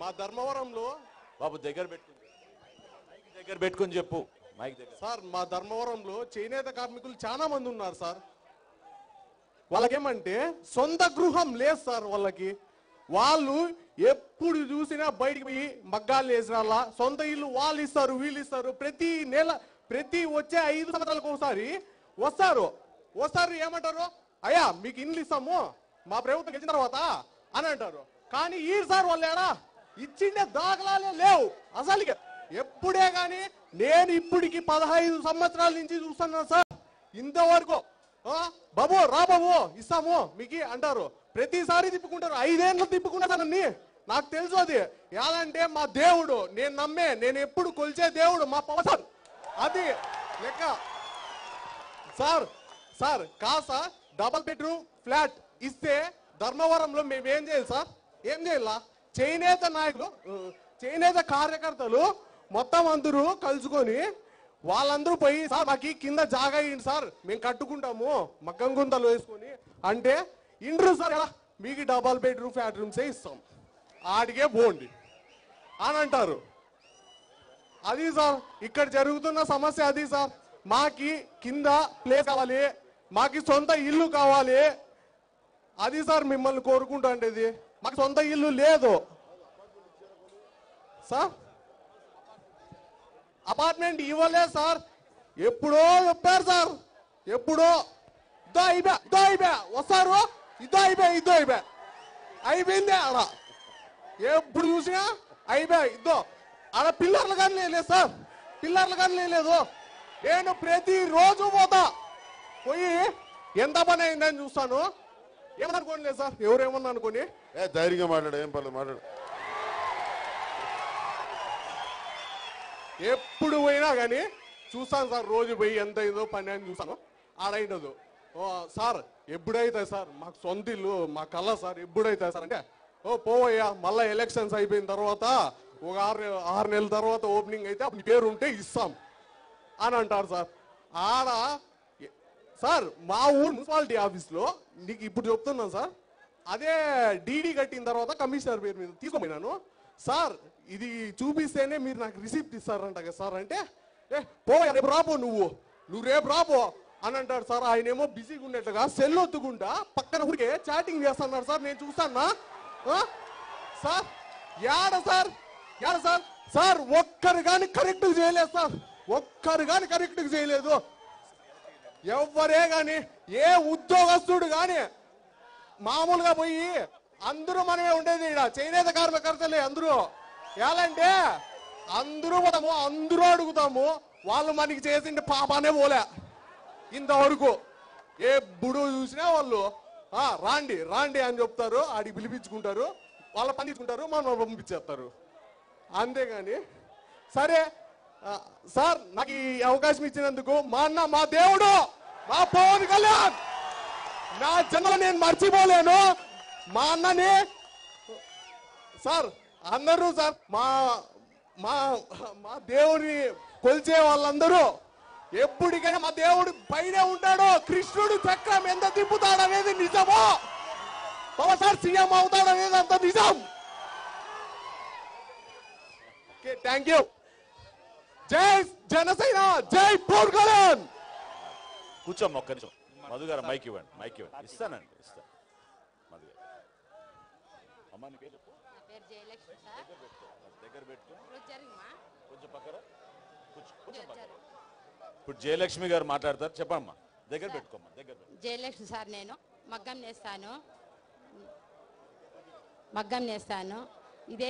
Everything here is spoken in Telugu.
మా ధర్మవరంలో బాబు దగ్గర పెట్టుకుని దగ్గర పెట్టుకుని చెప్పు. మైక్ దగ్గర. సార్ మా ధర్మవరంలో చేనేత కార్మికులు చాలా మంది ఉన్నారు సార్. వాళ్ళకేమంటే సొంత గృహం లేదు సార్ వాళ్ళకి. వాళ్ళు ఎప్పుడు చూసినా బయటికి పోయి మగ్గాలు వేసిన సొంత ఇల్లు వాళ్ళు ఇస్తారు వీళ్ళు ఇస్తారు. ప్రతి నెల ప్రతి వచ్చే ఐదు సంవత్సరాలకు ఒకసారి వస్తారు. వస్తారు ఏమంటారు? అయ్యా మీకు ఇల్లు ఇస్తాము మా ప్రభుత్వం గెలిచిన తర్వాత అని అంటారు. కానీ ఈ సార్ వాళ్ళు ఏడా? ఇచ్చిండే దాఖలాలే లేవు. అసలుకి ఎప్పుడే కానీ నేను ఇప్పటికి పదహైదు సంవత్సరాల నుంచి చూస్తున్నాను సార్. ఇంతవరకు ఆ, బాబు రా బాబు ఇస్తాము మీకు అంటారు. ప్రతిసారి తిప్పుకుంటారు. ఐదేళ్ళు తిప్పుకుంటారని నాకు తెలుసు అది. ఏదంటే మా దేవుడు నేను నమ్మే నేను ఎప్పుడు కొలిచే దేవుడు మా పవసన్ అది లెక్క. సార్ సార్ కాసా డబల్ బెడ్రూమ్ ఫ్లాట్ ఇస్తే ధర్మవరంలో మేము ఏం చేయాలి సార్? ఏం చేయాలా? చేనేత నాయకులు చేనేత కార్యకర్తలు మొత్తం అందరూ కలుసుకొని వాళ్ళందరూ పోయి సార్ మాకు కింద జాగా ఇవ్వండి సార్ మేము కట్టుకుంటాము మగ్గం గుంతలు వేసుకొని. అంటే ఇండ్రు సార్ ఎలా? మీకు డబల్ బెడ్రూమ్ ఫ్లాట్ రూమ్సే ఇస్తాం. ఆడికే పోండి. అని అంటారు. అది సార్ ఇక్కడ జరుగుతున్న సమస్య అది సార్. మాకి కింద ప్లేస్ కావాలి మాకి సొంత ఇల్లు కావాలి. అది సార్ మిమ్మల్ని కోరుకుంటాండేది మాకు సొంత ఇల్లు లేదు. సార్ అపార్ట్మెంట్ ఇవ్వలేదు సార్. ఎప్పుడో చెప్పారు సార్. ఎప్పుడో. ఇదో అయిపోయా ఇదో అయిపోయా. వస్తారు? ఇదో అయిపోయా ఇదో అయిపోయా. అయిపోయిందే ఆడ. ఎప్పుడు చూసినా అయిపోయా ఇద్దో ఆడ పిల్లర్లు కానీ లేదు సార్. పిల్లర్లు కానీ లేదు నేను ప్రతిరోజు పోతా. పోయి ఎంత పని అయిందని చూస్తాను. ఏమని అనుకోలేదు సార్. ఎవరేమన్నా అనుకోని? ఏ ధైర్యంగా మాట్లాడు ఏం పర్లేదు మాట్లాడు. ఎప్పుడు పోయినా కానీ చూస్తాను సార్ రోజు పోయి ఎంత అయిందో పని అని చూస్తాను. ఆడైనదు ఓ సార్ ఎప్పుడైతే సార్? మాకు సొంత ఇల్లు మా కళ్ళ సార్ ఎప్పుడైతే సార్ అంటే ఓ పోవయ్యా మళ్ళీ ఎలక్షన్స్ అయిపోయిన తర్వాత ఒక ఆరు ఆరు నెలల తర్వాత ఓపెనింగ్ అయితే అప్పుడు పేరు ఉంటే ఇస్తాం. అని అంటారు సార్. ఆడ సార్ మా ఊరు మున్సిపాలిటీ ఆఫీస్లో నీకు ఇప్పుడు చెప్తున్నాను సార్ అదే డీడీ కట్టిన తర్వాత కమిషనర్ పేరు మీద తీసుకోపోయినాను సార్ ఇది చూపిస్తేనే మీరు నాకు రిసిప్ట్ ఇస్తారంట కదా సార్ అంటే ఏ పో రేపు రాపో నువ్వు. నువ్వు రేపు రాపో అని అంటాడు సార్. ఆయన ఏమో బిజీగా ఉన్నట్టుగా సెల్ ఒత్తుకుంటా పక్కన ఊరికే చాటింగ్ చేస్తున్నాడు సార్. నేను చూస్తానా? సార్ యాడ సార్? యాడ సార్? సార్ ఒక్కరు కానీ కరెక్ట్ చేయలేదు సార్. ఒక్కరు కానీ కరెక్ట్ చేయలేదు. ఎవరే కానీ ఏ ఉద్యోగస్తుడు కానీ మామూలుగా పోయి అందరూ మనమే ఉండేది ఇక్కడ చేనేత కార్యకర్తలే అందరూ. ఎలాంటే అందరూ పోతాము అందరూ అడుగుతాము వాళ్ళు మనకి చేసిన పాపానే పోలే. ఇంతవరకు ఎప్పుడు చూసినా వాళ్ళు రాండి రాండి అని చెప్తారు ఆడికి పిలిపించుకుంటారు వాళ్ళ పని తీసుకుంటారు మనం పంపించేస్తారు. అంతేగాని సరే సార్ నాకు ఈ అవకాశం ఇచ్చినందుకు మా అన్న మా దేవుడు మా పవన్ కళ్యాణ్! నా జన్మలో నేను మర్చిపోలేను. మా అన్నని సార్ అందరూ సార్ మా మా మా దేవుడిని కొలిచే వాళ్ళందరూ ఎప్పటికైనా మా దేవుడు పైనే ఉంటాడు. కృష్ణుడు చక్రం ఎంత తిప్పుతాడు అనేది నిజమో పవన్ సార్ సీఎం అవుతాడు అనేది అంత నిజం. ఓకే థ్యాంక్ యూ జై జనసేన జై పవన్ కళ్యాణ్! కూర్చోమ్మ ఒక్క నిమిషం. మధు గారు మైక్ ఇవ్వండి మైక్ ఇవ్వండి. ఇస్తానండి ఇస్తాను. మధు గారు. అమ్మా నీ పేరు దగ్గర పెట్టుకో ఇప్పుడు జరిగిమా కొంచెం పక్కన. కూర్చో కొంచెం పక్కన జరుగు. ఇప్పుడు జయలక్ష్మి గారు మాట్లాడతారు చెప్పమ్మా. దగ్గర పెట్టుకోమ్మా దగ్గర జయలక్ష్మి సార్ నేను. మగ్గం నేస్తాను. మగ్గం నేస్తాను. ఇదే